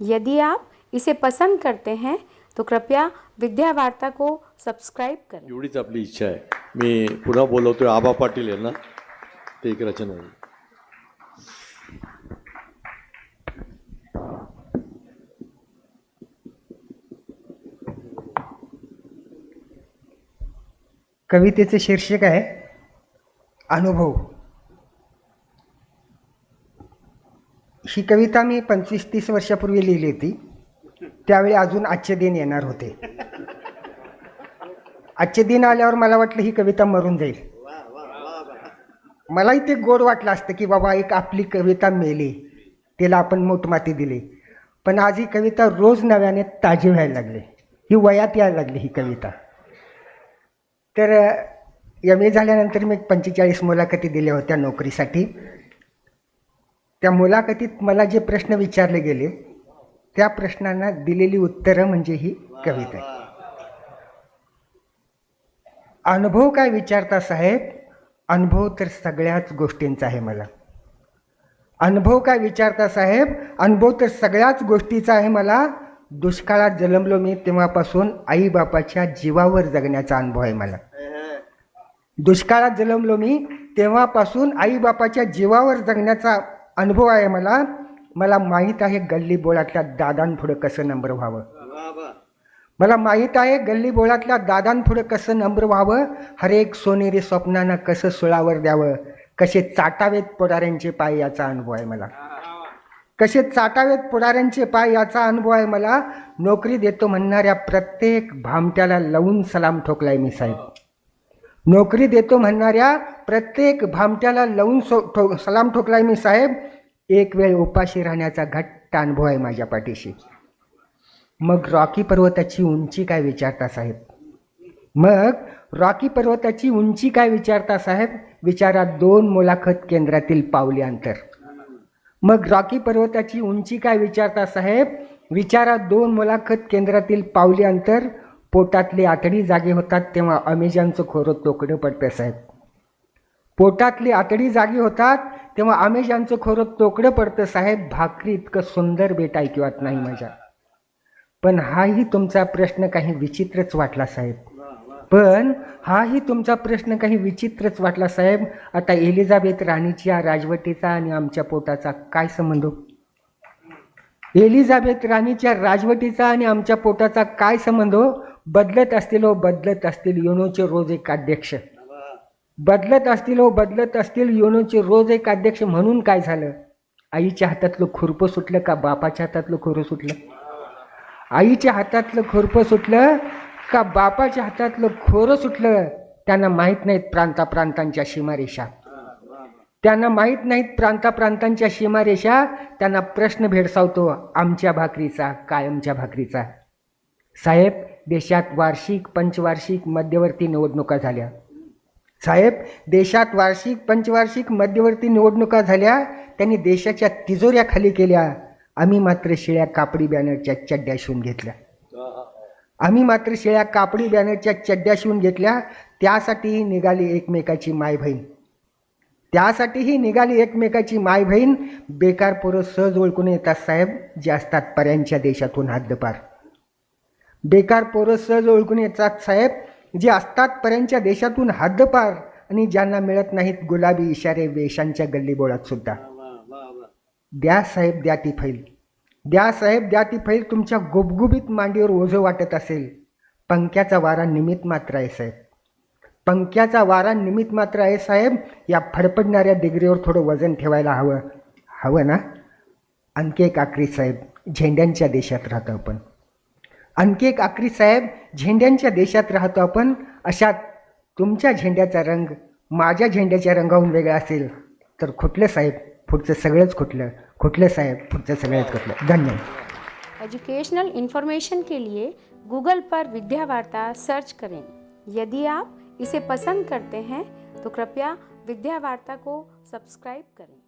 यदि आप इसे पसंद करते हैं तो कृपया विद्यावार्ता को सब्सक्राईब करें। एवढीच आपली इच्छा आहे मी पुन्हा बोलवतोय आबा पाटील यांना ते एक रचना होईल कवितेचे शीर्षक आहे अनुभव। ही कविता मी पंचवीस तीस वर्षापूर्वी लिहिली होती. त्यावेळी अजून आजचे दिन येणार होते. आजचे दिन आल्यावर मला वाटलं ही कविता मरून जाईल. मलाही ते गोड वाटलं असतं की बाबा एक आपली कविता मेली. तिला आपण मोठमाती दिली. पण आज ही कविता रोज नव्याने ताजी व्हायला लागली. ही वयात यायला लागली ही कविता. तर एम ए झाल्यानंतर मी पंचेचाळीस मुलाखती दिल्या होत्या नोकरीसाठी. त्या मुलाखतीत मला जे प्रश्न विचारले गेले त्या प्रश्नांना दिलेली उत्तरं म्हणजे ही कविता आहे. अनुभव काय विचारता साहेब? अनुभव तर सगळ्याच गोष्टींचा आहे मला. अनुभव काय विचारता साहेब? अनुभव तर सगळ्याच गोष्टीचा आहे मला. दुष्काळात जन्मलो मी तेव्हापासून आईबापाच्या जीवावर जगण्याचा अनुभव आहे मला. दुष्काळात जन्मलो मी तेव्हापासून आईबापाच्या जीवावर जगण्याचा अनुभव आहे मला. मला माहीत आहे गल्ली बोळातल्या दादांपुढं कसं नंबर व्हावं. मला माहीत आहे गल्ली बोळातल्या दादांपुढं कसं नंबर व्हावं. हरेक सोनेरी स्वप्नांना कसं सुळावर द्यावं. कसे चाटावेत पुढाऱ्यांचे पाय याचा अनुभव आहे मला. कसे चाटावेत पुढाऱ्यांचे पाय याचा अनुभव आहे मला. नोकरी देतो म्हणणाऱ्या प्रत्येक भामट्याला लावून सलाम ठोकलाय मी साहेब. नोकरी देतो म्हणणाऱ्या प्रत्येक भामट्याला लावून सो ठो सलाम ठोकलाय मी साहेब. एक वेळ उपाशी राहण्याचा घट्ट अनुभव आहे माझ्या पाठीशी. मग रॉकी पर्वताची उंची काय विचारता साहेब? मग रॉकी पर्वताची उंची काय विचारता साहेब? विचारा दोन मुलाखत केंद्रातील पावले अंतर. मग रॉकी पर्वताची उंची काय विचारता साहेब? विचारा दोन मुलाखत केंद्रातील पावले अंतर. पोटातले आतडी जागे होतात तेव्हा अमेझॉनचं खोरं तोकडं पडतं साहेब. पोटातली आतडी जागी होतात तेव्हा अमेझॉनचं खोरं तोकडं पडतं साहेब. भाकरी इतकं सुंदर बेट ऐकिवात नाही माझ्या. पण हाही तुमचा प्रश्न काही विचित्रच वाटला साहेब. पण हाही तुमचा प्रश्न काही विचित्रच वाटला साहेब. आता एलिझाबेथ राणीच्या राजवटीचा आणि आमच्या पोटाचा काय संबंध? एलिझाबेथ राणीच्या राजवटीचा आणि आमच्या पोटाचा काय संबंध हो? बदलत असतील हो बदलत असतील. युनोचे रोज एक अध्यक्ष. बदलत असतील हो बदलत असतील. युनोचे रोज एक अध्यक्ष म्हणून काय झालं? आईच्या हातातलं खुरपं सुटलं का? बापाच्या हातातलं खुरं सुटलं? आईच्या हातातलं खुरपं सुटलं का? बापाच्या हातातलं खोरं सुटलं? त्यांना माहीत नाहीत प्रांता प्रांतांच्या सीमारेषा त्यांना माहीत नाहीत प्रांता प्रांतांच्या सीमारेषा त्यांना प्रश्न भेडसावतो आमच्या भाकरीचा कायमच्या भाकरीचा. साहेब देशात वार्षिक पंचवार्षिक मध्यवर्ती निवडणुका झाल्या. साहेब देशात वार्षिक पंचवार्षिक मध्यवर्ती निवडणुका झाल्या त्यांनी देशाच्या तिजोऱ्या खाली केल्या. आम्ही मात्र शिळ्या कापडी बॅनरच्या चड्ड्या शिवून घेतल्या. आम्ही मात्र शिळ्या कापडी बॅनरच्या चड्ड्या शिवून घेतल्या. त्यासाठी निघाली एकमेकाची माय बहीण त्यासाठीही निघाली एकमेकाची माय बहीण. बेकार पोरं सहज ओळखून येतात साहेब जे असतात पर्यांच्या देशातून हद्दपार. बेकार पोरं सहज ओळखून येतात साहेब जे असतात पर्यांच्या देशातून हद्दपार आणि ज्यांना मिळत नाहीत गुलाबी इशारे वेशांच्या गल्लीबोळात सुद्धा. द्या साहेब द्या ती फैल. द्या साहेब द्या ती फैल तुमच्या गुबगुबीत मांडीवर ओझं वाटत असेल. पंख्याचा वारा निमित्त मात्र आहे साहेब. पंख्याचा वारा निमित्त मात्र आहे साहेब. या फडफडणाऱ्या डिग्रीवर थोडं वजन ठेवायला हवं. हवं ना? आणखी एक आखरी साहेब झेंड्यांच्या देशात राहतो आपण. आणखी एक आखरी साहेब झेंड्यांच्या देशात राहतो आपण. अशा तुमच्या झेंड्याचा रंग माझ्या झेंड्याच्या रंगाहून वेगळा असेल तर खुटलं साहेब. पुढचं सगळंच खुटलं. खुटलं साहेब पुढचं सगळंच खुटलं. धन्यवाद. एजुकेशनल इन्फॉर्मेशन के लिए गूगल पर विद्या वार्ता सर्च करें. यदि आप इसे पसंद करते हैं तो कृपया विद्या वार्ता को सब्सक्राइब करें।